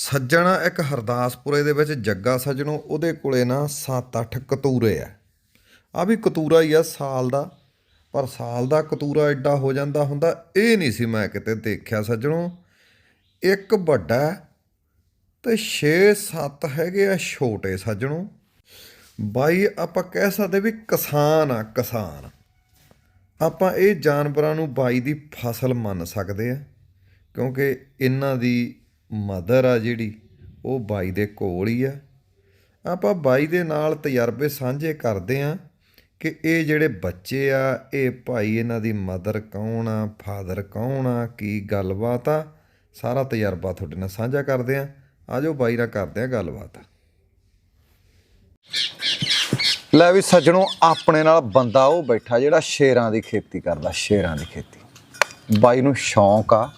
ਸੱਜਣ ਇੱਕ ਹਰਦਾਸਪੁਰੇ ਦੇ ਵਿੱਚ ਜੱਗਾ ਸੱਜਣੋ, ਉਹਦੇ ਕੋਲੇ ਨਾ 7-8 ਕਤੂਰੇ ਆ। ਆ ਵੀ ਕਤੂਰਾ ਹੀ ਆ ਸਾਲ ਦਾ, ਪਰ ਸਾਲ ਦਾ ਕਤੂਰਾ ਐਡਾ ਹੋ ਜਾਂਦਾ ਹੁੰਦਾ, ਇਹ ਨਹੀਂ ਸੀ ਮੈਂ ਕਿਤੇ ਦੇਖਿਆ ਸੱਜਣੋ। ਇੱਕ ਵੱਡਾ ਤੇ 6-7 ਹੈਗੇ ਆ ਛੋਟੇ ਸੱਜਣੋ। ਬਾਈ, ਆਪਾਂ ਕਹਿ ਸਕਦੇ ਵੀ ਕਿਸਾਨ ਆ, ਕਿਸਾਨ। ਆਪਾਂ ਇਹ ਜਾਨਵਰਾਂ ਨੂੰ ਬਾਈ ਦੀ ਫਸਲ ਮੰਨ ਸਕਦੇ ਆ, ਕਿਉਂਕਿ ਇਹਨਾਂ ਦੀ ਮਦਰ ਆ ਜਿਹੜੀ, ਉਹ ਬਾਈ ਦੇ ਕੋਲ ਹੀ ਆ। ਆਪਾਂ ਬਾਈ ਦੇ ਨਾਲ ਤਜਰਬੇ ਸਾਂਝੇ ਕਰਦੇ ਆ ਕਿ ਇਹ ਜਿਹੜੇ ਬੱਚੇ ਆ, ਇਹ ਭਾਈ ਇਹਨਾਂ ਦੀ ਮਦਰ ਕੌਣ ਆ, ਫਾਦਰ ਕੌਣ ਆ, ਕੀ ਗੱਲਬਾਤ ਆ, ਸਾਰਾ ਤਜਰਬਾ ਤੁਹਾਡੇ ਨਾਲ ਸਾਂਝਾ ਕਰਦੇ ਆ। ਆਜੋ ਬਾਈ ਨਾਲ ਕਰਦੇ ਆ ਗੱਲਬਾਤ। ਲੈ ਵੀ ਸੱਜਣੋ, ਆਪਣੇ ਨਾਲ ਬੰਦਾ ਉਹ ਬੈਠਾ ਜਿਹੜਾ ਸ਼ੇਰਾਂ ਦੀ ਖੇਤੀ ਕਰਦਾ, ਸ਼ੇਰਾਂ ਦੀ ਖੇਤੀ। ਬਾਈ ਨੂੰ ਸ਼ੌਂਕ ਆ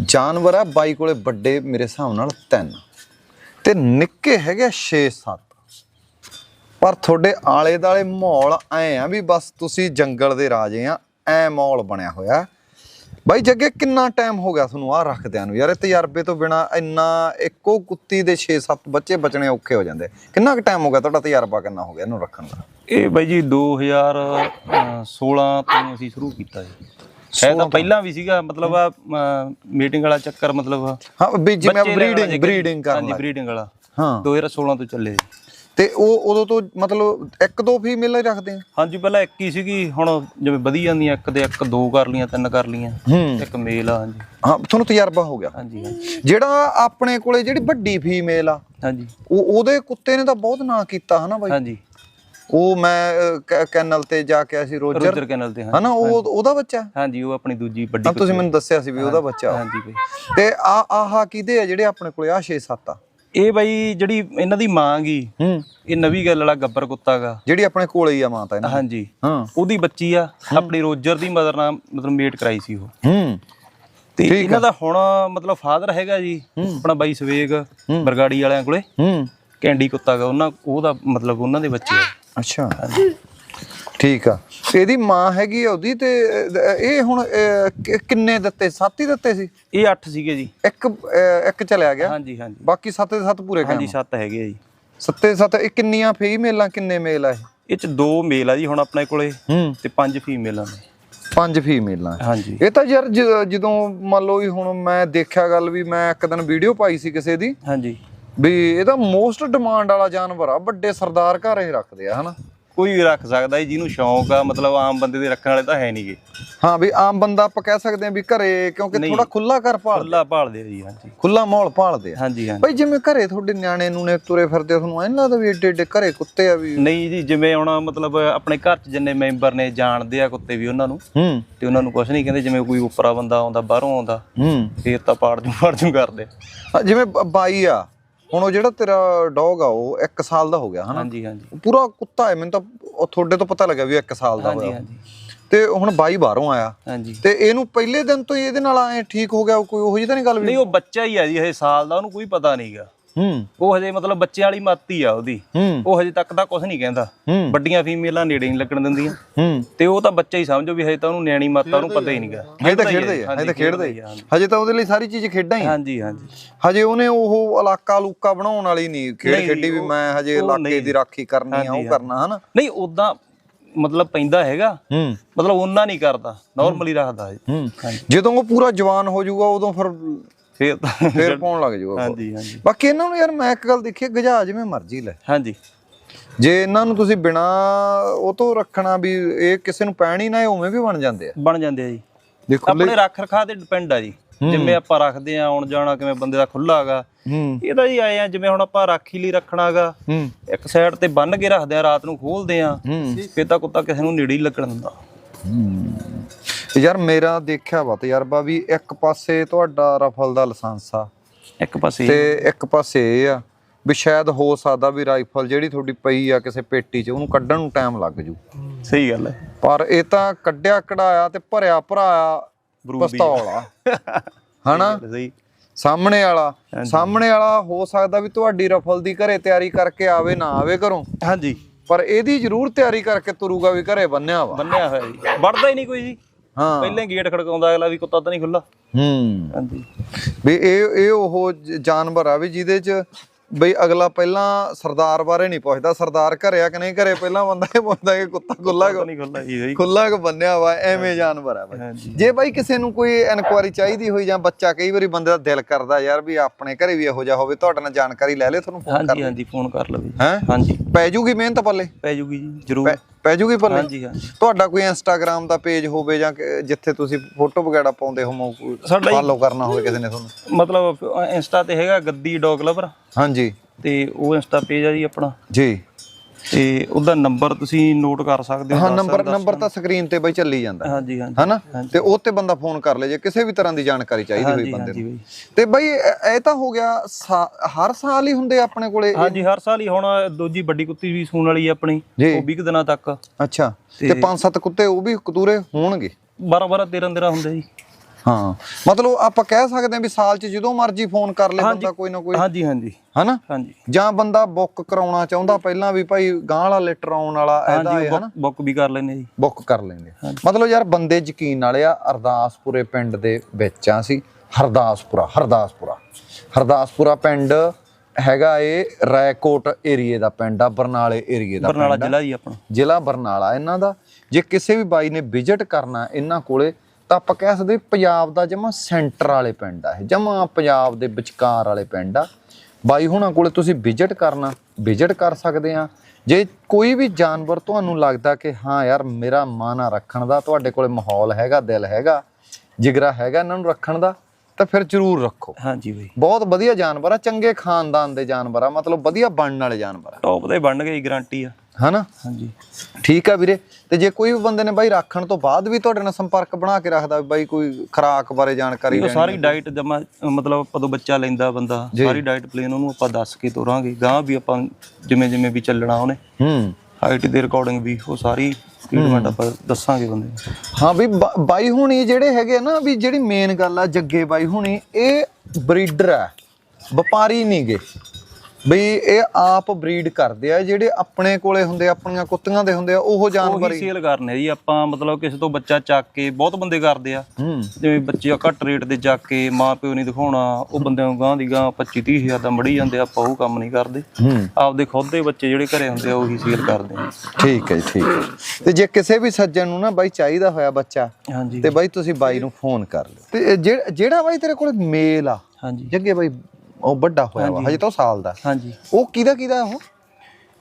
ਜਾਨਵਰ ਆ, ਬਾਈ ਕੋਲੇ ਵੱਡੇ ਮੇਰੇ ਹਿਸਾਬ ਨਾਲ ਤਿੰਨ। ਤੇ ਨਿੱਕੇ ਹੈਗੇ 6-7 ਪਰ ਤੁਹਾਡੇ ਆਲੇ ਦਾਲੇ ਮਾਹੌਲ ਐ ਆ ਵੀ ਬਸ ਤੁਸੀਂ ਜੰਗਲ ਦੇ ਰਾਜੇ ਆ, ਐ ਮਾਹੌਲ ਬਣਿਆ ਹੋਇਆ। ਬਾਈ ਜੱਗੇ, ਕਿੰਨਾ ਟਾਈਮ ਹੋ ਗਿਆ ਤੁਹਾਨੂੰ ਆ ਰੱਖਦਿਆਂ ਨੂੰ? ਯਾਰ ਇਹ ਤਜਰਬੇ ਤੋਂ ਬਿਨਾ ਇੰਨਾ ਇੱਕੋ ਕੁੱਤੀ ਦੇ 6-7 ਬੱਚੇ ਬਚਣੇ ਔਖੇ ਹੋ ਜਾਂਦੇ। ਕਿੰਨਾ ਕੁ ਟਾਈਮ ਹੋ ਗਿਆ ਤੁਹਾਡਾ ਤਜਰਬਾ ਕਿੰਨਾ ਹੋ ਗਿਆ ਇਹਨੂੰ ਰੱਖਣ ਦਾ? ਇਹ ਬਾਈ ਜੀ 2016 ਤੋਂ ਅਸੀਂ ਸ਼ੁਰੂ ਕੀਤਾ ਜੀ। ਇਹ ਤਾਂ ਪਹਿਲਾਂ ਵੀ ਸੀਗਾ ਮਤਲਬ ਆ ਮੀਟਿੰਗ ਵਾਲਾ ਚੱਕਰ ਮਤਲਬ ਹਾਂ ਵੀ ਜਿਵੇਂ ਬਰੀਡਿੰਗ ਬਰੀਡਿੰਗ ਕਰਨ ਹਾਂਜੀ ਬਰੀਡਿੰਗ ਵਾਲਾ। ਹਾਂ। 2016 ਤੋਂ ਚੱਲੇ। ਤੇ ਉਹ ਉਦੋਂ ਤੋਂ ਮਤਲਬ ਇੱਕ ਦੋ ਫੀਮੇਲ ਹੀ ਰੱਖਦੇ ਆ। ਹਾਂਜੀ ਪਹਿਲਾਂ ਇੱਕ ਹੀ ਸੀਗੀ ਹੁਣ ਜਿਵੇਂ ਵਧੀ ਜਾਂਦੀਆਂ ਇੱਕ ਦੇ ਇੱਕ ਦੋ ਕਰ ਲੀਆਂ ਤਿੰਨ ਕਰ ਲੀਆਂ। ਇੱਕ ਮੇਲ ਆ ਹਾਂਜੀ। ਹਾਂ ਤੁਹਾਨੂੰ ਤਜਰਬਾ ਹੋ ਗਿਆ। ਹਾਂਜੀ ਹਾਂਜੀ। ਜਿਹੜਾ ਆਪਣੇ ਕੋਲੇ ਜਿਹੜੀ ਵੱਡੀ ਫੀਮੇਲ ਆ ਹਾਂਜੀ। ਉਹ ਉਹਦੇ ਕੁੱਤੇ ਨੇ ਤਾਂ ਬਹੁਤ ਨਾਂ ਕੀਤਾ ਹਨਾ ਬਾਈ? ਹਾਂਜੀ। ਉਹ ਮੈਂ ਕੈਨਲ ਤੇ ਜਾ ਕੇ ਆਇਆ ਸੀ ਰੋਜਰ। ਰੋਜਰ ਕੈਨਲ ਤੇ ਹਾਂ। ਹਨਾ ਉਹ ਉਹਦਾ ਬੱਚਾ? ਹਾਂਜੀ ਉਹ ਆਪਣੀ ਦੂਜੀ ਵੱਡੀ ਹਾਂ ਤੁਸੀਂ ਮੈਨੂੰ ਦੱਸਿਆ ਸੀ ਵੀ ਉਹਦਾ ਬੱਚਾ ਹਾਂਜੀ ਬਈ। ਤੇ ਆ ਆਹ ਕਿਹਦੇ ਆ ਜਿਹੜੇ ਆਪਣੇ ਕੋਲੇ? ਆ 6-7 ਆ। ਇਹ ਬਾਈ ਜਿਹੜੀ ਇਹਨਾਂ ਦੀ ਮਾਂ ਗੀ ਹੂੰ। ਇਹ ਨਵੀਂ ਗੱਲ ਵਾਲਾ ਗੱਬਰ ਕੁੱਤਾ ਗਾ। ਜਿਹੜੀ ਆਪਣੇ ਕੋਲੇ ਹੀ ਆ ਮਾਤਾ ਇਹਨਾਂ ਦੀ। ਹਾਂਜੀ। ਹਾਂ। ਉਹਦੀ ਬੱਚੀ ਆ ਆਪਣੀ ਰੋਜਰ ਦੀ ਮਦਰ ਨਾਲ ਮਤਲਬ ਮੇਟ ਕਰਾਈ ਸੀ ਉਹ। ਹੂੰ। ਤੇ ਇਹਨਾਂ ਦਾ ਹੁਣ ਮਤਲਬ ਫਾਦਰ ਹੈਗਾ ਜੀ ਆਪਣਾ ਬਾਈ ਸਵੇਗ ਬਰਗਾੜੀ ਵਾਲਿਆਂ ਕੋਲੇ। ਹੂੰ। ਕੈਂਡੀ ਕੁੱਤਾ ਗਾ ਉਹਨਾਂ ਉਹਦਾ ਮਤਲਬ ਉਹਨਾਂ ਦੇ ਬੱਚੇ ਆ। ਅੱਛਾ। ਠੀਕ ਆ। ਇਹਦੀ ਮਾਂ ਹੈਗੀ ਆ ਉਹਦੀ ਤੇ ਅਹ, ਇਹ ਹੁਣ ਅਹ, ਕਿ- ਕਿੰਨੇ ਦਿੱਤੇ? ਸੱਤ ਹੀ ਦਿੱਤੇ ਸੀ? ਇਹ 8 ਸੀਗੇ ਜੀ। ਇੱਕ ਅਹ, ਇੱਕ ਚਲਿਆ ਗਿਆ? ਹਾਂਜੀ ਹਾਂਜੀ। ਬਾਕੀ ਸੱਤ ਦੇ ਸੱਤ ਪੂਰੇ ਹਾਂਜੀ ਕਾਇਮ 7 ਹੈਗੇ ਆ ਜੀ। ਸੱਤੇ ਸੱਤ ਇਹ ਕਿੰਨੀਆਂ ਫੀਮੇਲਾਂ ਕਿੰਨੇ ਮੇਲ ਆ ਇਹ? ਇਹ ਚ ਦੋ ਮੇਲ ਆ ਜੀ ਹੁਣ ਆਪਣੇ ਕੋਲੇ ਹੂੰ। ਤੇ ਪੰਜ ਫੀਮੇਲਾਂ ਨੇ। ਪੰਜ ਫੀਮੇਲਾਂ ਹਾਂਜੀ। ਇਹ ਤਾਂ ਯਾਰ ਜ- ਜਦੋਂ ਮੰਨ ਲਓ ਵੀ ਹੁਣ ਮੈਂ ਦੇਖਿਆ ਗੱਲ ਵੀ ਮੈਂ ਇੱਕ ਦਿਨ ਵੀਡੀਓ ਪਾਈ ਸੀ ਕਿਸੇ ਦੀ। ਹਾਂਜੀ। ਵੀ ਇਹਦਾ ਮੋਸਟ ਡਿਮਾਂਡ ਵਾਲਾ ਜਾਨਵਰ ਆ ਵੱਡੇ ਸਰਦਾਰ ਘਰ ਇਹ ਰੱਖਦੇ ਆ ਹਨਾ? ਕੋਈ ਵੀ ਰੱਖ ਸਕਦਾ ਜੀ ਜਿਹਨੂੰ ਸ਼ੌਂਕ ਆ ਮਤਲਬ ਆਮ ਬੰਦੇ ਦੇ ਰੱਖਣ ਵਾਲੇ ਤਾਂ ਹੈ ਨਹੀਂਗੇ ਹਾਂ ਵੀ ਆਮ ਬੰਦਾ ਆਪਾਂ ਕਹਿ ਸਕਦੇ ਆ ਵੀ ਘਰੇ ਕਿਉਂਕਿ ਥੋੜਾ ਖੁੱਲਾ ਘਰ ਭਾਲ ਖੁੱਲਾ ਭਾਲਦੇ ਆ ਜੀ ਹਾਂਜੀ। ਖੁੱਲਾ ਮਾਹੌਲ ਭਾਲਦੇ ਆ। ਹਾਂਜੀ ਹਾਂਜੀ। ਭਾਈ ਜਿਵੇਂ ਘਰੇ ਤੁਹਾਡੇ ਨਿਆਣੇ ਨੂੰ ਨੇ ਤੁਰੇ ਫਿਰਦੇ ਆ, ਤੁਹਾਨੂੰ ਐਂ ਨੀ ਲੱਗਦਾ ਵੀ ਏਡੇ ਏਡੇ ਘਰੇ ਕੁੱਤੇ ਆ ਵੀ? ਨਹੀਂ ਜੀ ਜਿਵੇਂ ਹੁਣ ਮਤਲਬ ਆਪਣੇ ਘਰ ਚ ਜਿੰਨੇ ਮੈਂਬਰ ਨੇ ਜਾਣਦੇ ਆ ਕੁੱਤੇ ਵੀ ਉਹਨਾਂ ਨੂੰ। ਹੂੰ। ਤੇ ਉਹਨਾਂ ਨੂੰ ਕੁਝ ਨਹੀਂ ਕਹਿੰਦੇ ਜਿਵੇਂ ਕੋਈ ਉੱਪਰਾ ਬੰਦਾ ਆਉਂਦਾ ਬਾਹਰੋਂ ਆਉਂਦਾ ਹੂੰ। ਫੇਰ ਤਾਂ ਪਾੜ ਜੂ ਪਾੜ ਜੂ ਕਰਦੇ ਜਿਵੇਂ ਬ- ਬਾਈ ਆ ਹੁਣ ਉਹ ਜਿਹੜਾ ਤੇਰਾ ਡੌਗ ਆ ਉਹ 1 ਸਾਲ ਦਾ ਹੋ ਗਿਆ ਹਨਾ? ਹਾਂਜੀ ਹਾਂਜੀ। ਪੂਰਾ ਕੁੱਤਾ ਹੈ ਮੈਨੂੰ ਤਾਂ ਉਹ ਤੁਹਾਡੇ ਤੋਂ ਪਤਾ ਲੱਗਿਆ ਵੀ 1 ਸਾਲ ਦਾ ਹਾਂਜੀ ਹੋਇਆ। ਹਾਂਜੀ। ਤੇ ਹੁਣ ਬਾਈ ਬਾਹਰੋਂ ਆਇਆ। ਹਾਂਜੀ। ਤੇ ਇਹਨੂੰ ਪਹਿਲੇ ਦਿਨ ਤੋਂ ਹੀ ਇਹਦੇ ਨਾਲ ਐ ਠੀਕ ਹੋ ਗਿਆ ਕੋਈ ਉਹੋ ਜਿਹੀ ਤਾਂ ਨਹੀਂ ਗੱਲ ਵੀ? ਨਹੀਂ ਉਹ ਬੱਚਾ ਹੀ ਆ ਜੀ ਹਜੇ ਸਾਲ ਦਾ ਉਹਨੂੰ ਕੋਈ ਪਤਾ ਨਹੀਂਗਾ ਹੂੰ। ਉਹ ਹਜੇ ਮਤਲਬ ਬੱਚਿਆਂ ਵਾਲੀ ਮੱਤ ਆ ਉਹਦੀ। ਉਹ ਹਜੇ ਤੱਕ ਤਾਂ ਕੁਝ ਨਹੀਂ ਕਹਿੰਦਾ। ਵੱਡੀਆਂ ਫੀਮੇਲਾਂ ਨੇੜੇ ਨਹੀਂ ਲੱਗਣ ਦਿੰਦੀਆਂ। ਤੇ ਉਹ ਤਾਂ ਬੱਚਾ ਹੀ ਸਮਝੋ ਵੀ ਹਜੇ ਤਾਂ ਉਹਨੂੰ ਨਿਆਣੀ ਮੱਤ ਉਹਨੂੰ ਪਤਾ ਹੀ ਨਹੀਂਗਾ ਹਜੇ ਤਾਂ ਖੇਡਦਾ ਹੀ ਆ। ਹਜੇ ਤਾਂ ਖੇਡਦਾ ਹੀ ਆ। ਹਜੇ। ਤਾਂ ਉਹਦੇ ਲਈ ਸਾਰੀ ਚੀਜ਼ ਖੇਡਾਂ ਹੀ। ਹਾਂਜੀ ਹਾਂਜੀ। ਹਜੇ ਉਹਨੇ ਉਹ ਇਲਾਕਾ ਲੂਕਾ ਬਣਾਉਣ ਵਾਲੀ ਨਹੀਂ ਖੇਡ ਖੇਡੀ ਵੀ ਮੈਂ ਹਜੇ ਇਲਾਕੇ। ਦੀ ਰਾਖੀ ਕਰਨੀ ਆ ਉਹ ਕਰਨਾ ਹਨਾ? ਨਹੀਂ ਉਦਾਂ ਮਤਲਬ ਪੈਂਦਾ ਹੈਗਾ। ਹੂੰ। ਮਤਲਬ ਉਹਨਾਂ ਨਹੀਂ ਕਰਦਾ। ਨਾਰਮਲੀ ਰੱਖਦਾ ਹੈ ਹੂੰ। ਹਾਂਜੀ। ਜਦੋਂ ਉਹ ਪੂਰਾ ਜਵਾਨ ਹੋ ਜਾਊਗਾ ਉਦੋਂ ਫਿਰ ਫੇਰ ਤਾਂ ਫੇਰ ਪਾਉਣ ਲੱਗ ਜਾਊਗਾ ਹਾਂਜੀ ਹਾਂਜੀ। ਬਾਕੀ ਇਹਨਾਂ ਨੂੰ ਯਾਰ ਮੈਂ ਇੱਕ ਗੱਲ ਦੇਖੀ ਗਜਾ ਜਿਵੇਂ ਮਰਜ਼ੀ ਲੈ। ਹਾਂਜੀ। ਜੇ ਇਹਨਾਂ ਨੂੰ ਤੁਸੀਂ ਬਿਨਾ ਉਹ ਤੋਂ ਰੱਖਣਾ ਵੀ ਇਹ ਕਿਸੇ ਨੂੰ ਪੈਣ ਹੀ ਨਾ ਇਹ ਉਵੇਂ ਵੀ ਬਣ ਜਾਂਦੇ ਆ। ਬਣ ਜਾਂਦੇ ਆ ਜੀ। ਦੇਖੋ ਆਪਣੇ ਰੱਖ ਰਖਾ ਤੇ ਡਿਪੈਂਡ ਆ ਜੀ। ਜਿਵੇਂ ਆਪਾਂ ਰੱਖਦੇ ਆ ਆਉਣ ਜਾਣਾ ਕਿਵੇਂ ਬੰਦੇ ਦਾ ਖੁੱਲਾ ਹੈਗਾ। ਹੂੰ। ਇਹਦਾ ਜੀ ਆਏ ਆ ਜਿਵੇਂ ਹੁਣ ਆਪਾਂ ਰਾਖੀ ਲਈ ਰੱਖਣਾਗਾ ਹੂੰ। ਇੱਕ ਸਾਈਡ ਤੇ ਬੰਨ ਕੇ ਰੱਖਦੇ ਆ ਰਾਤ ਨੂੰ ਖੋਲਦੇ ਆ। ਹੂੰ। ਫੇਰ ਤਾਂ ਕੁੱਤਾ ਕਿਸੇ ਨੂੰ ਨੇੜੇ ਹੀ ਲੱਗਣ ਦਿੰਦਾ। ਯਾਰ ਮੇਰਾ ਦੇਖਿਆ ਵਾ ਤਜਰਬਾ ਵੀ ਇੱਕ ਪਾਸੇ ਤੁਹਾਡਾ ਰਫਲ ਦਾ ਲਾਇਸੈਂਸ ਆ। ਇੱਕ ਪਾਸੇ ਤੇ ਇੱਕ ਪਾਸੇ ਇਹ ਆ ਵੀ ਸ਼ਾਇਦ ਹੋ ਸਕਦਾ ਵੀ ਰਾਈਫਲ ਜਿਹੜੀ ਤੁਹਾਡੀ ਪਈ ਆ ਕਿਸੇ ਪੇਟੀ 'ਚ ਉਹਨੂੰ ਕੱਢਣ ਨੂੰ ਟਾਈਮ ਲੱਗ ਜੂ। ਸਹੀ ਗੱਲ ਹੈ। ਪਰ ਇਹ ਤਾਂ ਕੱਢਿਆ ਕਢਾਇਆ ਤੇ ਭਰਿਆ ਭਰਾਇਆ। ਪਿਸਤੌਲ ਆ। ਹਨਾ? ਸਹੀ ਸਾਹਮਣੇ ਵਾਲਾ ਸਾਹਮਣੇ ਵਾਲਾ ਹੋ ਸਕਦਾ ਵੀ ਤੁਹਾਡੀ ਰਫਲ ਦੀ ਘਰੇ ਤਿਆਰੀ ਕਰਕੇ ਆਵੇ ਨਾ ਆਵੇ ਘਰੋਂ। ਹਾਂਜੀ। ਪਰ ਇਹਦੀ ਜ਼ਰੂਰ ਤਿਆਰੀ ਕਰਕੇ ਤੁਰੂਗਾ ਵੀ ਘਰੇ ਬੰਨਿਆ ਵਾ। ਬੰਨਿਆ ਹੋਇਆ ਜੀ। ਵੜਦਾ ਹੀ ਨਹੀਂ ਕੋਈ ਜੀ। ਹਾਂ। ਪਹਿਲਾਂ ਗੇਟ ਖੜਕਾਉਂਦਾ ਅਗਲਾ ਵੀ ਕੁੱਤਾ ਤਾਂ ਨਹੀਂ ਖੁੱਲਾ ਹੂੰ। ਹਾਂਜੀ। ਵੀ ਇਹ ਇਹ ਉਹ ਜਾਨਵਰ ਆ ਵੀ ਜਿਹਦੇ ਚ ਬਈ ਅਗਲਾ ਪਹਿਲਾਂ ਸਰਦਾਰ ਬਾਰੇ ਨਹੀਂ ਪੁੱਛਦਾ ਸਰਦਾਰ ਘਰੇ ਆ ਕਿ ਨਹੀਂ ਘਰੇ? ਪਹਿਲਾਂ ਬੰਦਾ ਇਹ ਪੁੱਛਦਾ ਕਿ ਕੁੱਤਾ ਖੁੱਲਾ ਤਾਂ ਨਹੀਂ ਖੁੱਲਾ ਖੁੱਲਾ ਕਿ ਬੰਨਿਆ ਵਾ? ਐਵੇਂ ਜਾਨਵਰ ਆ ਬਾਈ। ਜੇ ਬਾਈ ਕਿਸੇ ਨੂੰ ਕੋਈ ਇਨਕੁਆਰੀ ਚਾਹੀਦੀ ਹੋਈ ਜਾਂ ਬੱਚਾ ਕਈ ਵਾਰੀ ਬੰਦੇ ਦਾ ਦਿਲ ਕਰਦਾ ਯਾਰ ਵੀ ਆਪਣੇ ਘਰੇ ਵੀ ਇਹੋ ਜਿਹਾ ਹੋਵੇ ਤੁਹਾਡੇ ਨਾਲ ਜਾਣਕਾਰੀ ਲੈ ਲੈ ਤੁਹਾਨੂੰ ਫੋਨ ਕਰ ਹਾਂਜੀ ਹਾਂਜੀ ਫੋਨ ਕਰ ਲਵੇ। ਹੈ? ਹਾਂਜੀ। ਪੈ ਜੂਗੀ ਮਿਹਨਤ ਪੱਲੇ? ਪੈ ਜੂਗੀ ਜੀ ਜ਼ਰੂਰ। ਪੈ- ਜੂਗੀ ਪੱਲੇ? ਹਾਂਜੀ ਹਾਂਜੀ। ਤੁਹਾਡਾ ਕੋਈ ਇੰਸਟਾਗ੍ਰam ਦਾ ਪੇਜ ਹੋਵੇ ਜਾਂ ਕਿ- ਜਿੱਥੇ ਤੁਸੀਂ ਫੋਟੋ ਵਗੈਰਾ ਪਾਉਂਦੇ ਹੋ ਹੀ- ਫਾਲੋ ਕਰਨਾ ਹੋਵੇ ਕਿਸੇ ਨੇ ਤੁਹਾਨੂੰ? ਮਤਲਬ ਇੰਸਟਾ ਤੇ ਹੈਗਾ ਗੱਦੀ ਡੌਗ ਲਵਰ ਹਾਂਜੀ। ਤੇ ਉਹ ਇੰਸਟਾ ਪੇਜ ਆ ਜੀ ਆਪਣਾ। ਜੀ। ਤੇ ਉਹਦਾ ਨੰਬਰ ਤੁਸੀਂ ਨੋਟ ਕਰ ਸਕਦੇ ਹੋ ਹਾਂ ਨੰਬਰ ਨੰਬਰ ਤਾਂ ਸਕਰੀਨ ਤੇ ਬਈ ਚੱਲੀ ਜਾਂਦਾ। ਹਾਂਜੀ ਹਾਂਜੀ। ਹਨਾ? ਤੇ ਉਹ ਤੇ ਬੰਦਾ ਫੋਨ ਕਰ ਲੇ ਜੇ ਕਿਸੇ ਵੀ ਤਰ੍ਹਾਂ ਦੀ ਜਾਣਕਾਰੀ ਚਾਹੀਦੀ ਹੋਈ ਬੰਦੇ ਨੂੰ। ਤੇ ਬਈ ਇਹ ਤਾਂ ਹੋ ਗਿਆ ਹਰ ਸਾਲ ਹੀ ਹੁੰਦੇ ਆਪਣੇ ਕੋਲੇ ਹਾਂਜੀ ਹਰ ਸਾਲ ਹੀ। ਹੁਣ ਦੂਜੀ ਵੱਡੀ ਕੁੱਤੀ ਵੀ ਸੂਣ ਵਾਲੀ ਆ ਆਪਣੀ। ਉਹ 20 ਕੁ ਦਿਨਾਂ ਤੱਕ। ਅੱਛਾ। ਤੇ ਪੰਜ ਸੱਤ ਕੁੱਤੇ ਉਹ ਵੀ ਕਤੂਰੇ ਹੋਣਗੇ? 12 12 13 13 ਹੁੰਦੇ ਜੀ। ਹਾਂ ਮਤਲਬ ਆਪਾਂ ਕਹਿ ਸਕਦੇ ਹਾਂ ਵੀ ਸਾਲ 'ਚ ਜਦੋਂ ਮਰਜ਼ੀ ਫੋਨ ਕਰ ਲੇ ਬੰਦਾ ਕੋਈ ਨਾ ਕੋਈ ਹਾਂਜੀ ਹਾਂਜੀ। ਹਨਾ? ਹਾਂਜੀ। ਜਾਂ ਬੰਦਾ ਬੁੱਕ ਕਰਾਉਣਾ ਚਾਹੁੰਦਾ ਪਹਿਲਾਂ ਵੀ ਭਾਈ ਗਾਂ ਵਾਲਾ ਲੈਟਰ ਆਉਣ ਵਾਲਾ ਇਹਦਾ ਹੈ ਹਨਾ? ਬੁੱਕ ਵੀ ਕਰ ਲੈਨੇ ਜੀ। ਬੁੱਕ ਕਰ ਲੈਂਦੇ ਮਤਲਬ ਯਾਰ ਬੰਦੇ ਯਕੀਨ ਵਾਲੇ ਆ ਅਰਦਾਸਪੁਰੇ ਪਿੰਡ ਦੇ ਵਿੱਚ ਆ ਸੀ ਹਰਦਾਸਪੁਰਾ ਹਰਦਾਸਪੁਰਾ। ਹਰਦਾਸਪੁਰਾ ਪਿੰਡ ਹੈਗਾ ਇਹ ਰਾਏਕੋਟ ਏਰੀਏ ਦਾ ਪਿੰਡ ਆ ਬਰਨਾਲੇ ਏਰੀਏ ਦਾ ਬਰਨਾਲਾ ਜ਼ਿਲ੍ਹਾ ਜੀ ਆਪਣਾ। ਜ਼ਿਲ੍ਹਾ ਬਰਨਾਲਾ ਇਹਨਾਂ ਦਾ। ਜੇ ਕਿਸੇ ਵੀ ਬਾਈ ਨੇ ਵਿਜ਼ਿਟ ਕਰਨਾ ਇਹਨਾਂ ਕੋਲੇ ਤਾਂ ਆਪਾਂ ਕਹਿ ਸਕਦੇ ਪੰਜਾਬ ਦਾ ਜਮਾ ਸੈਂਟਰ ਵਾਲੇ ਪਿੰਡ ਆ ਇਹ, ਜਮਾ ਪੰਜਾਬ ਦੇ ਵਿਚਕਾਰ ਵਾਲੇ ਪਿੰਡ ਆ। ਬਾਈ ਹੁਣਾਂ ਕੋਲੇ ਤੁਸੀਂ ਵਿਜ਼ਿਟ ਕਰਨਾ, ਵਿਜ਼ਿਟ ਕਰ ਸਕਦੇ ਆ। ਜੇ ਕੋਈ ਵੀ ਜਾਨਵਰ ਤੁਹਾਨੂੰ ਲੱਗਦਾ ਕਿ ਹਾਂ ਯਾਰ ਮੇਰਾ ਮਨ ਆ ਰੱਖਣ ਦਾ, ਤੁਹਾਡੇ ਕੋਲੇ ਮਾਹੌਲ ਹੈਗਾ, ਦਿਲ ਹੈਗਾ, ਜਿਗਰਾ ਹੈਗਾ ਇਹਨਾਂ ਨੂੰ ਰੱਖਣ ਦਾ ਤਾਂ ਫਿਰ ਜ਼ਰੂਰ ਰੱਖੋ। ਹਾਂਜੀ ਬਈ। ਬਹੁਤ ਵਧੀਆ ਜਾਨਵਰ ਆ ਚੰਗੇ ਖਾਨਦਾਨ ਦੇ ਜਾਨਵਰ ਆ ਮਤਲਬ ਵਧੀਆ ਬਣਨ ਵਾਲੇ ਜਾਨਵਰ ਆ। ਟੌਪ ਦੇ ਬਣ ਗਏ ਗਾਰੰਟੀ ਆ। ਹਨਾ? ਹਾਂਜੀ। ਠੀਕ ਆ ਵੀਰੇ ਤੇ ਜੇ ਕੋਈ ਵੀ ਬੰਦੇ ਨੇ ਬਾਈ ਰੱਖਣ ਤੋਂ ਬਾਅਦ ਵੀ ਤੁਹਾਡੇ ਨਾਲ ਸੰਪਰਕ ਬਣਾ ਕੇ ਰੱਖਦਾ ਵੀ ਬਾਈ ਕੋਈ ਖਰਾਕ ਬਾਰੇ ਜਾਣਕਾਰੀ ਉਹ ਸਾਰੀ ਡਾਈਟ ਜਮਾ ਮਤਲਬ ਕਦੋਂ ਬੱਚਾ ਲੈਂਦਾ ਬੰਦਾ ਸਾਰੀ ਡਾਈਟ ਪਲਾਨ ਉਹਨੂੰ ਆਪਾਂ ਦੱਸ ਕੇ ਤੋਰਾਂਗੇ ਗਾਂ ਵੀ ਆਪਾਂ ਜਿਵੇਂ ਜਿਵੇਂ ਵੀ ਚੱਲਣਾ ਉਹਨੇ। ਹੂੰ। ਹਾਈਟ ਦੇ ਰਿਕਾਰਡਿੰਗ ਵੀ ਉਹ ਸਾਰੀ ਟ੍ਰੀਟਮੈਂਟ ਆਪਾਂ ਦੱਸਾਂਗੇ ਬੰਦੇ ਹਾਂ ਵੀ ਬਾ- ਬਾਈ ਹੁਣੀ ਜਿਹੜੇ ਹੈਗੇ ਆ ਨਾ ਵੀ ਜਿਹੜੀ ਮੇਨ ਗੱਲ ਆ ਜੱਗੇ ਬਾਈ ਹੁਣੀ ਇਹ ਬਰੀਡਰ ਆ। ਵਪਾਰੀ ਨਹੀਂਗੇ ਬਈ ਇਹ ਆਪ ਬਰੀਡ ਕਰਦੇ ਆ ਜਿਹੜੇ ਆਪਣੇ ਕੋਲੇ ਹੁੰਦੇ ਆ, ਆਪਣੀਆਂ ਕੁੱਤੀਆਂ ਦੇ ਹੁੰਦੇ ਆ ਉਹ ਜਾਨਵਰ ਉਹੀ ਹੀ। ਸੇਲ ਕਰਨੇ ਜੀ ਆਪਾਂ ਮਤਲਬ ਕਿਸੇ ਤੋਂ ਬੱਚਾ ਚੱਕ ਕੇ ਬਹੁਤ ਬੰਦੇ ਕਰਦੇ ਆ। ਹੂੰ। ਜਿਵੇਂ ਬੱਚੇ ਘੱਟ ਰੇਟ ਦੇ ਚੱਕ ਕੇ ਮਾਂ ਪਿਓ ਨਹੀਂ ਦਿਖਾਉਣਾ ਉਹ ਬੰਦਿਆਂ ਨੂੰ ਗਾਂ ਦੀ ਗਾਂ 25 30 ਹਜ਼ਾਰ ਦਾ ਮੜੀ ਜਾਂਦੇ ਆ, ਆਪਾਂ ਉਹ ਕੰਮ ਨਹੀਂ ਕਰਦੇ। ਹੂੰ। ਆਪਦੇ ਖੁਦ ਦੇ ਬੱਚੇ ਜਿਹੜੇ ਘਰੇ ਹੁੰਦੇ ਆ ਉਹੀ ਸੇਲ ਕਰਦੇ ਆ। ਠੀਕ ਹੈ ਜੀ ਠੀਕ ਹੈ। ਤੇ ਜੇ ਕਿਸੇ ਵੀ ਸੱਜਣ ਨੂੰ ਨਾ ਬਾਈ ਚਾਹੀਦਾ ਹੋਇਆ ਬੱਚਾ ਹਾਂਜੀ। ਤੇ ਬਾਈ ਤੁਸੀਂ ਬਾਈ ਨੂੰ ਫੋਨ ਕਰ ਲਿਓ। ਤੇ ਇਹ ਜਿਹੜਾ ਜਿਹੜਾ ਬਾਈ ਤੇਰੇ ਕੋਲ ਮੇਲ ਆ ਹਾਂਜੀ। ਜੱਗੇ ਬਾਈ ਉਹ ਵੱਡਾ ਹੋਇਆ ਵਾ ਹਜੇ। ਤਾਂ ਉਹ ਸਾਲ ਦਾ ਹਾਂਜੀ। ਉਹ ਕਿਹਦਾ ਕਿਹਦਾ ਉਹ?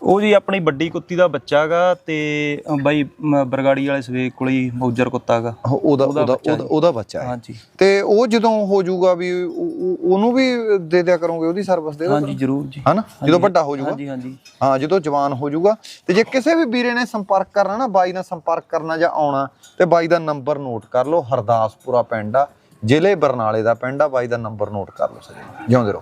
ਉਹ ਜੀ ਆਪਣੀ ਵੱਡੀ ਕੁੱਤੀ ਦਾ ਬੱਚਾ ਗਾ ਤੇ ਬਾਈ ਬਰਗਾੜੀ ਵਾਲੇ ਸਵੇਕ ਕੋਲ ਹੀ ਮੌਜਰ ਕੁੱਤਾ ਗਾ। ਉਹ- ਉਹਦਾ ਉਹਦਾ ਉਹਦਾ- ਬੱਚਾ ਹੈ। ਹਾਂਜੀ। ਤੇ ਉਹ ਜਦੋਂ ਹੋ ਜਾਊਗਾ ਵੀ ਉਹ- ਉਹ- ਉਹਨੂੰ ਵੀ ਦੇ ਦਿਆ ਕਰੋਗੇ ਉਹਦੀ ਸਰਵਿਸ ਦੇ ਹਾਂਜੀ ਜ਼ਰੂਰ ਜੀ। ਹਨਾ? ਜਦੋਂ ਵੱਡਾ ਹੋ ਜਾਊਗਾ। ਹਾਂਜੀ ਹਾਂਜੀ। ਹਾਂ ਜਦੋਂ ਜਵਾਨ ਹੋ ਜਾਊਗਾ। ਤੇ ਜੇ ਕਿਸੇ ਵੀ ਵੀਰੇ ਨੇ ਸੰਪਰਕ ਕਰਨਾ ਨਾ ਬਾਈ ਨਾਲ ਸੰਪਰਕ ਕਰਨਾ ਜਾਂ ਆਉਣਾ ਤੇ ਬਾਈ ਦਾ ਨੰਬਰ ਨੋਟ ਕਰ ਲਓ ਹਰਦਾਸਪੁਰਾ ਪਿੰਡ ਆ ਜ਼ਿਲ੍ਹੇ ਬਰਨਾਲੇ ਦਾ ਪਿੰਡ ਆ ਬਾਈ ਦਾ ਨੰਬਰ ਨੋਟ ਕਰ ਲਓ ਸਜੀ ਜਿਉਂਦੇ ਰਹੋ।